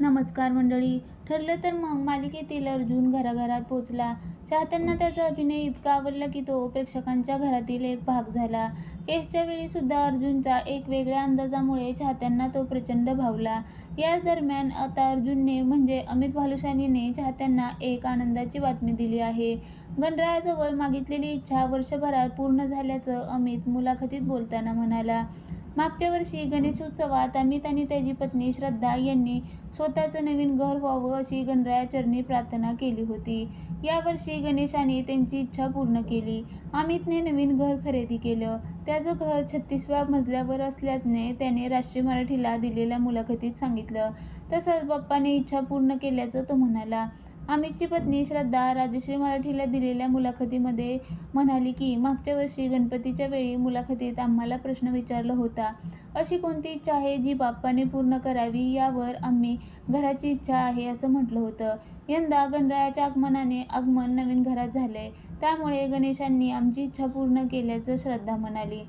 नमस्कार मंडळी. ठरलं तर मग मालिकेतील अर्जुन घराघरात पोचला चाहत्यांना त्याचा अभिनय इतका आवडला की तो प्रेक्षकांच्या घरातील एक भाग झाला. केसच्या वेळी सुद्धा अर्जुनचा एक वेगळ्या अंदाजामुळे चाहत्यांना तो प्रचंड भावला. याच दरम्यान आता अर्जुनने म्हणजे अमित भालुशानीने चाहत्यांना एक आनंदाची बातमी दिली आहे. गणरायाजवळ मागितलेली इच्छा वर्षभरात पूर्ण झाल्याचं अमित मुलाखतीत बोलताना म्हणाला. मागच्या वर्षी गणेशोत्सवात अमित आणि त्याची पत्नी श्रद्धा यांनी स्वतःचं नवीन घर व्हावं अशी गणरायाचरणी प्रार्थना केली होती. यावर्षी गणेशाने त्यांची इच्छा पूर्ण केली. अमितने नवीन घर खरेदी केलं. त्याचं घर छत्तीसव्या मजल्यावर असल्याने त्याने राष्ट्रीय मराठीला दिलेल्या मुलाखतीत सांगितलं. तसंच बाप्पाने इच्छा पूर्ण केल्याचं तो म्हणाला. अमितची पत्नी श्रद्धा राजश्री मराठीला दिलेल्या मुलाखतीमध्ये म्हणाली की मागच्या वर्षी गणपतीच्या वेळी मुलाखतीत आम्हाला प्रश्न विचारला होता. अशी कोणती इच्छा आहे जी बाप्पाने पूर्ण करावी यावर आम्ही घराची इच्छा आहे असं म्हटलं होतं. यंदा गणरायाच्या आगमनाने आगमन नवीन घरात झालंय. त्यामुळे गणेशांनी आमची इच्छा पूर्ण केल्याचं श्रद्धा म्हणाली.